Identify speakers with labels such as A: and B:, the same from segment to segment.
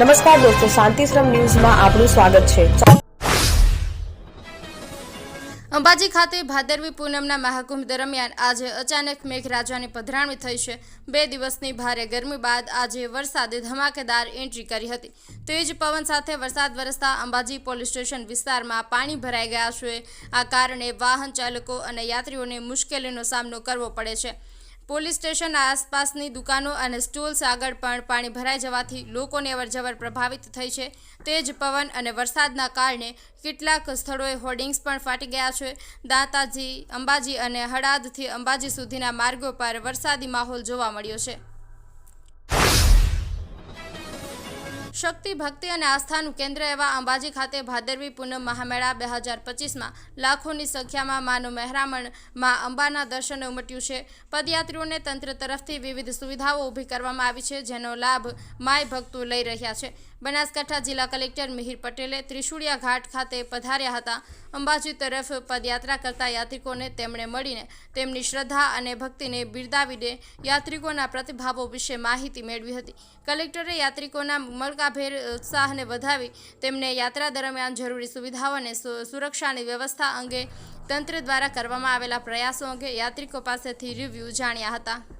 A: નમસ્કાર દોસ્તો શાંતિશ્રમ ન્યૂઝમાં આપનું સ્વાગત છે.
B: અંબાજી ખાતે ભાદરવી પૂનમના મહાકુંભ દરમિયાન આજે અચાનક મેઘરાજાની પધરામણી થઈ છે. બે દિવસની ભારે ગરમી બાદ આજે વરસાદે ધમાકેદાર એન્ટ્રી કરી હતી. તેજ પવન સાથે વરસાદ વરસતા અંબાજી પોલીસ સ્ટેશન વિસ્તારમાં પાણી ભરાઈ ગયા છે. આ કારણે વાહન ચાલકો અને યાત્રીઓને મુશ્કેલીનો સામનો કરવો પડે છે. પોલીસ સ્ટેશન આસપાસની દુકાનો અને સ્ટોલ્સ આગળ પણ પાણી ભરાઈ જવાથી લોકોની અવરજવર પ્રભાવિત થઈ છે. તેજ પવન અને વરસાદના કારણે કેટલાક સ્થળોએ હોર્ડિંગ્સ પણ ફાટી ગયા છે. દાંતાજી, અંબાજી અને હળાદથી અંબાજી સુધીના માર્ગો પર વરસાદી માહોલ જોવા મળ્યો છે. શક્તિ, ભક્તિ અને આસ્થાનું કેન્દ્ર એવા અંબાજી ખાતે ભાદરવી પૂનમ મહામેળા બે હજાર પચીસમાં લાખોની સંખ્યામાં માનું મહેરામણમાં અંબાના દર્શને ઉમટ્યું છે. પદયાત્રીઓને તંત્ર તરફથી વિવિધ સુવિધાઓ ઊભી કરવામાં આવી છે, જેનો લાભ માય ભક્તો લઈ રહ્યા છે. બનાસકાંઠા જિલ્લા કલેક્ટર મિહિર પટેલે ત્રિશુળિયા ઘાટ ખાતે પધાર્યા હતા. અંબાજી તરફ પદયાત્રા કરતા યાત્રિકોને તેમણે મળીને તેમની શ્રદ્ધા અને ભક્તિને બિરદાવીને યાત્રિકોના પ્રતિભાવો વિશે માહિતી મેળવી હતી. કલેક્ટરે યાત્રિકોના મળકાભેર ઉત્સાહને વધાવી તેમને યાત્રા દરમિયાન જરૂરી સુવિધાઓ અને સુરક્ષાની વ્યવસ્થા અંગે તંત્ર દ્વારા કરવામાં આવેલા પ્રયાસો અંગે યાત્રિકો પાસેથી રિવ્યૂ જાણ્યા હતા.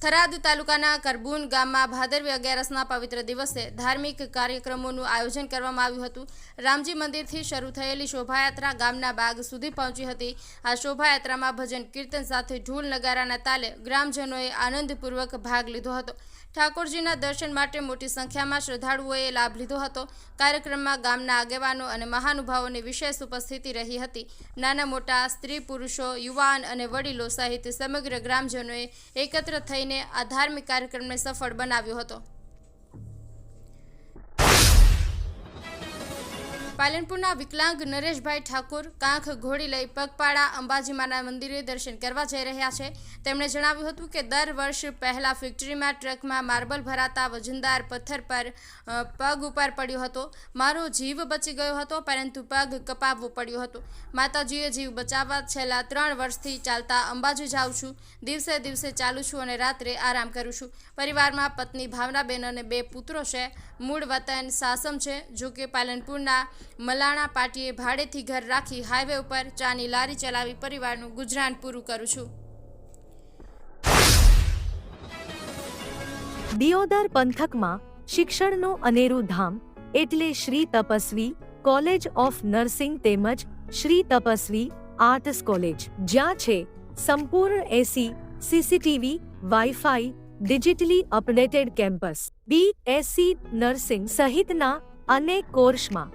B: થરાદ તાલુકાના કરબૂન ગામમાં ભાદરવી અગિયારસના પવિત્ર દિવસે ધાર્મિક કાર્યક્રમોનું આયોજન કરવામાં આવ્યું હતું. રામજી મંદિરથી શરૂ થયેલી શોભાયાત્રા ગામના બાગ સુધી પહોંચી હતી. આ શોભાયાત્રામાં ભજન કીર્તન સાથે ઢોલ નગારાના તાલે ગ્રામજનોએ આનંદપૂર્વક ભાગ લીધો હતો. ઠાકોરજીના દર્શન માટે મોટી સંખ્યામાં શ્રદ્ધાળુઓએ લાભ લીધો હતો. કાર્યક્રમમાં ગામના આગેવાનો અને મહાનુભાવોની વિશેષ ઉપસ્થિતિ રહી હતી. નાના મોટા સ્ત્રી પુરુષો, યુવાન અને વડીલો સહિત સમગ્ર ગ્રામજનોએ એકત્ર થઈને આ ધાર્મિક કાર્યક્રમને સફળ બનાવ્યો હતો. પાલનપુરના વિકલાંગ નરેશભાઈ ઠાકોર કાંખ ઘોડી લઈ પગપાળા અંબાજીમાના મંદિરે દર્શન કરવા જઈ રહ્યા છે. તેમણે જણાવ્યું હતું કે દર વર્ષ પહેલાં ફેક્ટરીમાં ટ્રકમાં માર્બલ ભરાતા વજનદાર પથ્થર પર પગ ઉપર પડ્યો હતો. મારો જીવ બચી ગયો હતો, પરંતુ પગ કપાવવો પડ્યો હતો. માતાજીએ જીવ બચાવવા છેલ્લા ત્રણ વર્ષથી ચાલતા અંબાજી જાઉં છું. દિવસે દિવસે ચાલું છું અને રાત્રે આરામ કરું છું. પરિવારમાં પત્ની ભાવનાબેન અને બે પુત્રો છે. મૂળ વતન સાસમ છે જો કે પાલનપુરના મલાણા પાટીએ ભાડેથી ઘર રાખી હાઈવે ઉપર ચાની લારી ચલાવી પરિવારનું ગુજરાન પૂરું કરું છું.
C: દિયોદર પંથકમાં શિક્ષણનું અનેરું ધામ એટલે Shri Tapasvi college of nursing તેમજ શ્રી તપસ્વી આર્ટસ કોલેજ, જ્યાં છે સંપૂર્ણ AC, CCTV, wifi, digitally updated campus, B Sc nursing સહિતના અનેક કોર્સમાં.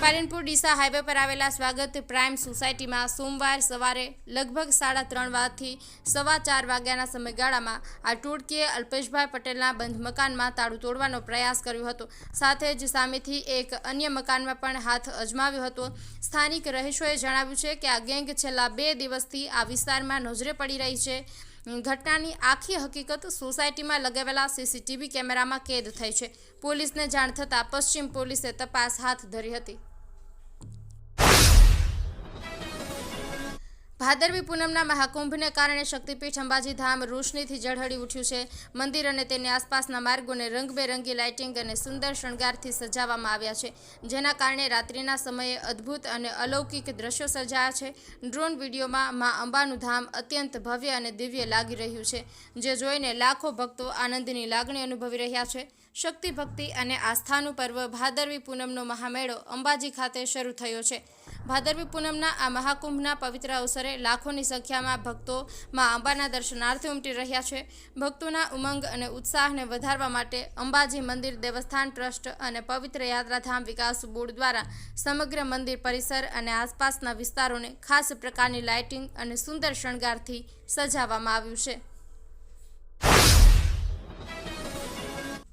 B: Palanpur Deesa highway પર આવેલા સ્વાગત પ્રાઇમ સોસાયટીમાં સોમવાર સવારે લગભગ સાડા ત્રણ વાગથી સવા ચાર વાગ્યાના સમયગાળામાં આ ટોળકીએ અલ્પેશભાઈ પટેલના બંધ મકાનમાં તાળું તોડવાનો પ્રયાસ કર્યો હતો. સાથે જ સામેથી એક અન્ય મકાનમાં પણ હાથ અજમાવ્યો હતો. સ્થાનિક રહીશોએ જણાવ્યું છે કે આ ગેંગ છેલ્લા બે દિવસથી આ વિસ્તારમાં નજરે પડી રહી છે. ઘટનાની આખી હકીકત સોસાયટીમાં લગાવેલા સીસીટીવી કેમેરામાં કેદ થઈ છે. પોલીસને જાણ થતાં પશ્ચિમ પોલીસે તપાસ હાથ ધરી હતી. ભાદરવી પૂનમના મહાકુંભને કારણે શક્તિપીઠ અંબાજી ધામ રોશનીથી ઝળહળી ઉઠ્યું છે. મંદિર અને તેની આસપાસના માર્ગોને રંગબેરંગી લાઇટિંગ અને સુંદર શણગારથી સજાવવામાં આવ્યા છે. જેના કારણે રાત્રિના સમયે અદ્ભુત અને અલૌકિક દ્રશ્યો સર્જાયા છે. ડ્રોન વિડીયોમાં મા અંબાનું ધામ અત્યંત ભવ્ય અને દિવ્ય લાગી રહ્યું છે, જે જોઈને લાખો ભક્તો આનંદની લાગણી અનુભવી રહ્યા છે. શક્તિ, ભક્તિ અને આસ્થાનું પર્વ ભાદરવી પૂનમનો મહામેળો અંબાજી ખાતે શરૂ થયો છે. ભાદરવી પૂનમના આ મહાકુંભના પવિત્ર અવસરે લાખોની સંખ્યામાં ભક્તો માં અંબાના દર્શનાર્થે ઉમટી રહ્યા છે. ભક્તોના ઉમંગ અને ઉત્સાહને વધારવા માટે અંબાજી મંદિર, દેવસ્થાન, ટ્રસ્ટ અને પવિત્ર યાત્રાધામ વિકાસ બોર્ડ દ્વારા સમગ્ર મંદિર પરિસર અને આસપાસના વિસ્તારોને ખાસ પ્રકારની લાઇટિંગ અને સુંદર શણગારથી સજાવવામાં આવ્યું છે.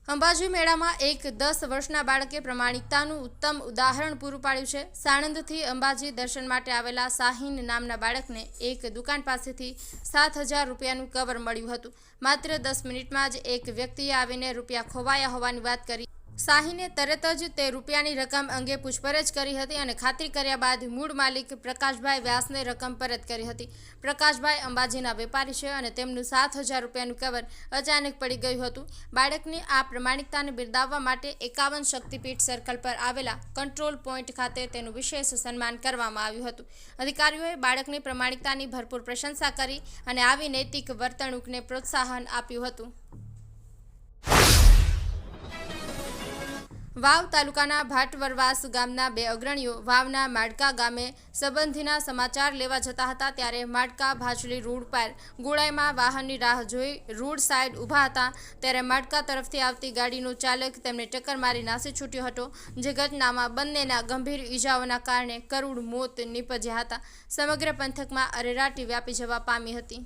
B: અંબાજી મેળામાં એક દસ વર્ષના બાળકે પ્રમાણિકતાનું ઉત્તમ ઉદાહરણ પૂરું પાડ્યું છે. સાણંદથી અંબાજી દર્શન માટે આવેલા શાહીન નામના બાળકને એક દુકાન પાસેથી સાત હજાર રૂપિયાનું કવર મળ્યું હતું. માત્ર દસ મિનિટમાં જ એક વ્યક્તિએ આવીને રૂપિયા ખોવાયા હોવાની વાત કરી. શાહીને તરત જ તે રૂપિયાની રકમ અંગે પૂછપરછ કરી હતી અને ખાતરી કર્યા બાદ મૂળ માલિક પ્રકાશભાઈ વ્યાસને રકમ પરત કરી હતી. પ્રકાશભાઈ અંબાજીના વેપારી છે અને તેમનું સાત હજાર રૂપિયાનું કવર અચાનક પડી ગયું હતું. બાળકની આ પ્રમાણિકતાને બિરદાવવા માટે એકાવન શક્તિપીઠ સર્કલ પર આવેલા કંટ્રોલ પોઈન્ટ ખાતે તેનું વિશેષ સન્માન કરવામાં આવ્યું હતું. અધિકારીઓએ બાળકની પ્રમાણિકતાની ભરપૂર પ્રશંસા કરી અને આવી નૈતિક વર્તણૂકને પ્રોત્સાહન આપ્યું હતું. વાવ તાલુકાના ભાટવરવાસ ગામના બે અગ્રણીઓ વાવના માડકા ગામે સંબંધીના સમાચાર લેવા જતા હતા ત્યારે માડકા ભાછલી રોડ પર ગોળાઈમાં વાહનની રાહ જોઈ રોડ સાઈડ ઊભા હતા. ત્યારે માડકા તરફથી આવતી ગાડીનો ચાલક તેમને ટક્કર મારી નાસી છૂટ્યો હતો. જે ઘટનામાં બંનેના ગંભીર ઈજાઓના કારણે કરુણ મોત નીપજ્યા હતા. સમગ્ર પંથકમાં અરેરાટી વ્યાપી જવા પામી હતી.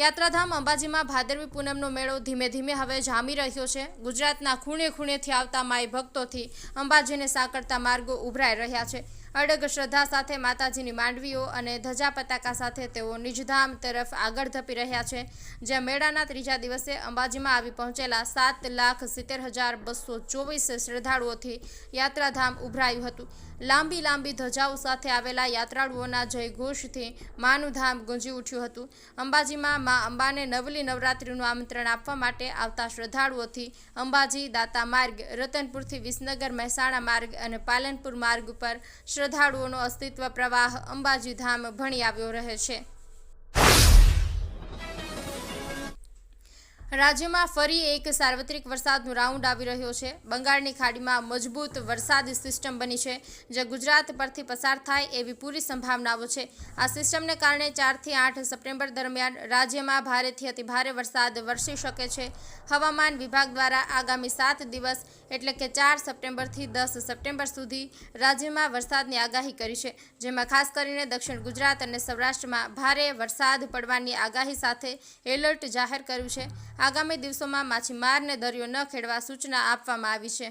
B: યાત્રાધામ અંબાજીમાં ભાદરવી પૂનમનો મેળો ધીમે ધીમે હવે જામી રહ્યો છે. ગુજરાતના ખૂણે ખૂણેથી આવતા માઈ ભક્તોથી અંબાજીને સાંકળતા માર્ગો ઉભરાઈ રહ્યા છે. અડગ શ્રદ્ધા સાથે માતાજીની માંડવીઓ અને ધજા પતાકા સાથે તેઓ નિજધામ તરફ આગળ ધપી રહ્યા છે. જ્યાં મેળાના ત્રીજા દિવસે અંબાજીમાં આવી પહોંચેલા સાત લાખ સિત્તેર હજાર બસો ચોવીસ શ્રદ્ધાળુઓથી યાત્રાધામ ઉભરાયું હતું. લાંબી લાંબી ધજાઓ સાથે આવેલા યાત્રાળુઓના જયઘોષથી માનું ધામ ગુંજી ઉઠ્યું હતું. અંબાજીમાં મા અંબાને નવલી નવરાત્રિનું આમંત્રણ આપવા માટે આવતા શ્રદ્ધાળુઓથી અંબાજી દાતા માર્ગ, રતનપુરથી વિસનગર મહેસાણા માર્ગ અને પાલનપુર માર્ગ ઉપર શ્રદ્ધાળુઓનો અસ્તિત્વ પ્રવાહ અંબાજી ધામ ભણી આવ્યો રહે છે. રાજ્યમાં ફરી એક સાર્વત્રિક વરસાદનો રાઉન્ડ આવી રહ્યો છે. બંગાળની ખાડીમાં મજબૂત વરસાદ સિસ્ટમ બની છે, જે ગુજરાત પરથી પસાર થાય એવી પૂરી સંભાવનાઓ છે. આ સિસ્ટમને કારણે ચારથી આઠ સપ્ટેમ્બર દરમિયાન રાજ્યમાં ભારેથી અતિભારે વરસાદ વરસી શકે છે. હવામાન વિભાગ દ્વારા આગામી સાત દિવસ, એટલે કે ચાર સપ્ટેમ્બરથી દસ સપ્ટેમ્બર સુધી, રાજ્યમાં વરસાદની આગાહી કરી છે, જેમાં ખાસ કરીને દક્ષિણ ગુજરાત અને સૌરાષ્ટ્રમાં ભારે વરસાદ પડવાની આગાહી સાથે એલર્ટ જાહેર કર્યું છે. આગામી દિવસોમાં માછીમારને દરિયો ન ખેડવા સૂચના આપવામાં આવી છે.